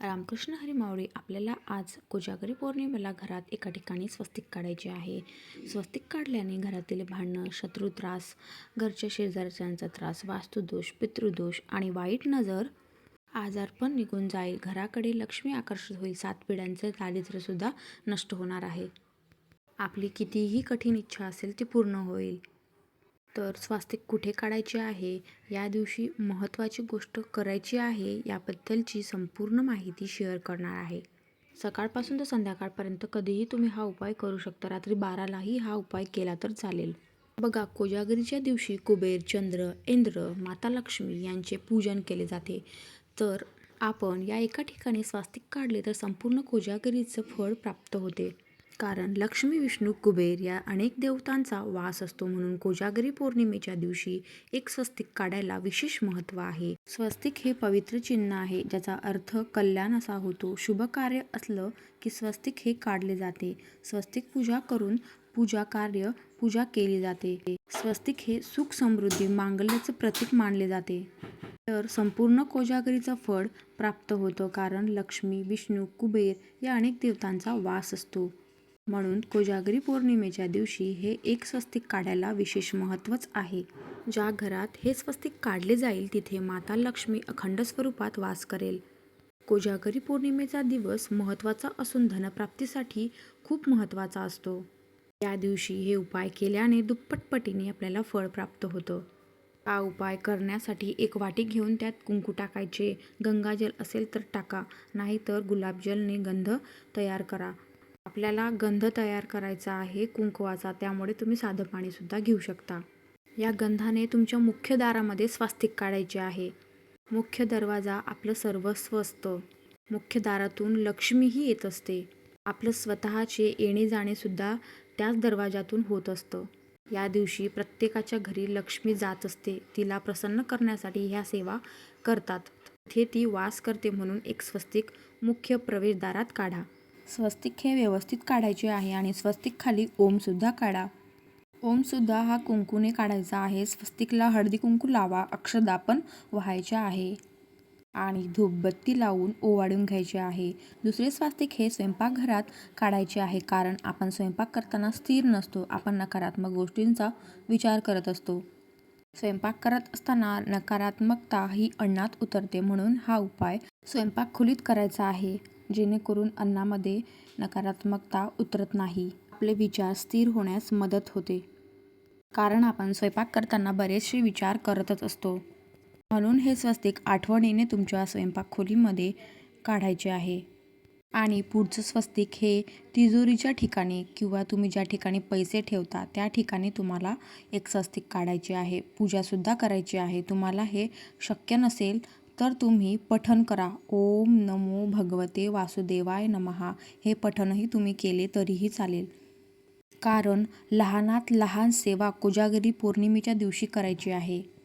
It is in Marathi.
रामकृष्ण हरी मावळी आपल्याला आज कोजागरी पौर्णिमेला घरात एका ठिकाणी स्वस्तिक काढायचे आहे. स्वस्तिक काढल्याने घरातील भांडणं शत्रू त्रास घरच्या शेजारच्यांचा त्रास वास्तुदोष पितृदोष आणि वाईट नजर आजार पण निघून जाईल. घराकडे लक्ष्मी आकर्षित होईल. सात पिढ्यांचे दारिद्र्यसुद्धा नष्ट होणार आहे. आपली कितीही कठीण इच्छा असेल ती पूर्ण होईल. तर स्वास्तिक कुठे काढायचे आहे? या दिवशी महत्त्वाची गोष्ट करायची आहे याबद्दलची संपूर्ण माहिती शेअर करणार आहे. सकाळपासून तर संध्याकाळपर्यंत कधीही तुम्ही हा उपाय करू शकता. रात्री बारालाही हा उपाय केला तर चालेल. बघा कोजागरीच्या दिवशी कुबेर चंद्र इंद्र माता लक्ष्मी यांचे पूजन केले जाते. तर आपण या एका ठिकाणी स्वास्तिक काढले तर संपूर्ण कोजागरीचं फळ प्राप्त होते. कारण लक्ष्मी विष्णू कुबेर या अनेक देवतांचा वास असतो म्हणून कोजागरी पौर्णिमेच्या दिवशी एक स्वस्तिक काढायला विशेष महत्त्व आहे. स्वस्तिक हे पवित्र चिन्ह आहे ज्याचा अर्थ कल्याण असा होतो. शुभ कार्य असलं की स्वस्तिक हे काढले जाते. स्वस्तिक पूजा करून पूजा कार्य पूजा केली जाते. स्वस्तिक हे सुख समृद्धी मांगल्याचे प्रतीक मानले जाते. तर संपूर्ण कोजागरीचं फळ प्राप्त होतं कारण लक्ष्मी विष्णू कुबेर या अनेक देवतांचा वास असतो. म्हणून कोजागरी पौर्णिमेच्या दिवशी हे एक स्वस्तिक काढायला विशेष महत्त्वच आहे. ज्या घरात हे स्वस्तिक काढले जाईल तिथे माता लक्ष्मी अखंड स्वरूपात वास करेल. कोजागरी पौर्णिमेचा दिवस महत्त्वाचा असून धनप्राप्तीसाठी खूप महत्त्वाचा असतो. या दिवशी हे उपाय केल्याने दुप्पटपटीने आपल्याला फळ प्राप्त होतं. हा उपाय करण्यासाठी एक वाटी घेऊन त्यात कुंकू टाकायचे. गंगाजल असेल तर टाका नाहीतर गुलाबजलने गंध तयार करा. आपल्याला गंध तयार करायचा आहे कुंकवाचा त्यामुळे तुम्ही साधं पाणीसुद्धा घेऊ शकता. या गंधाने तुमच्या मुख्य दारामध्ये स्वास्तिक काढायचे आहे. मुख्य दरवाजा आपलं सर्वस्व असतं. मुख्य दारातून लक्ष्मीही येत असते. आपलं स्वतःचे येणे जाणेसुद्धा त्याच दरवाजातून होत असतं. या दिवशी प्रत्येकाच्या घरी लक्ष्मी जात असते. तिला प्रसन्न करण्यासाठी ह्या सेवा करतात. तिथे ती वास करते म्हणून एक स्वस्तिक मुख्य प्रवेशद्वारात काढा. स्वस्तिक हे व्यवस्थित काढायचे आहे आणि स्वस्तिक खाली ओमसुद्धा काढा. ओमसुद्धा हा कुंकूने काढायचा आहे. स्वस्तिकला हळदी कुंकू लावा अक्षदा पण आहे. आणि धूपबत्ती लावून ओवाळून घ्यायचे आहे. दुसरे स्वास्तिक हे स्वयंपाकघरात काढायचे आहे कारण आपण स्वयंपाक करताना स्थिर नसतो. आपण नकारात्मक गोष्टींचा विचार करत असतो. स्वयंपाक करत असताना नकारात्मकता ही अन्नात उतरते म्हणून हा उपाय स्वयंपाक खोलीत करायचा आहे. जेणेकरून अन्नामध्ये नकारात्मकता उतरत नाही. आपले विचार स्थिर होण्यास मदत होते. कारण आपण स्वयंपाक करताना बरेचसे विचार करतच असतो. म्हणून हे स्वस्तिक आठवणीने तुमच्या स्वयंपाक खोलीमध्ये काढायचे आहे. आणि पुढचं स्वस्तिक हे तिजोरीच्या ठिकाणी किंवा तुम्ही ज्या ठिकाणी पैसे ठेवता त्या ठिकाणी तुम्हाला एक स्वस्तिक काढायचे आहे. पूजासुद्धा करायची आहे. तुम्हाला हे शक्य नसेल तर तुम्ही पठन करा. ओम नमो भगवते वासुदेवाय नमहा हे पठनही तुम्ही केले तरीही चालेल. कारण लहानात लहान सेवा कोजागिरी पौर्णिमेच्या दिवशी करायची आहे.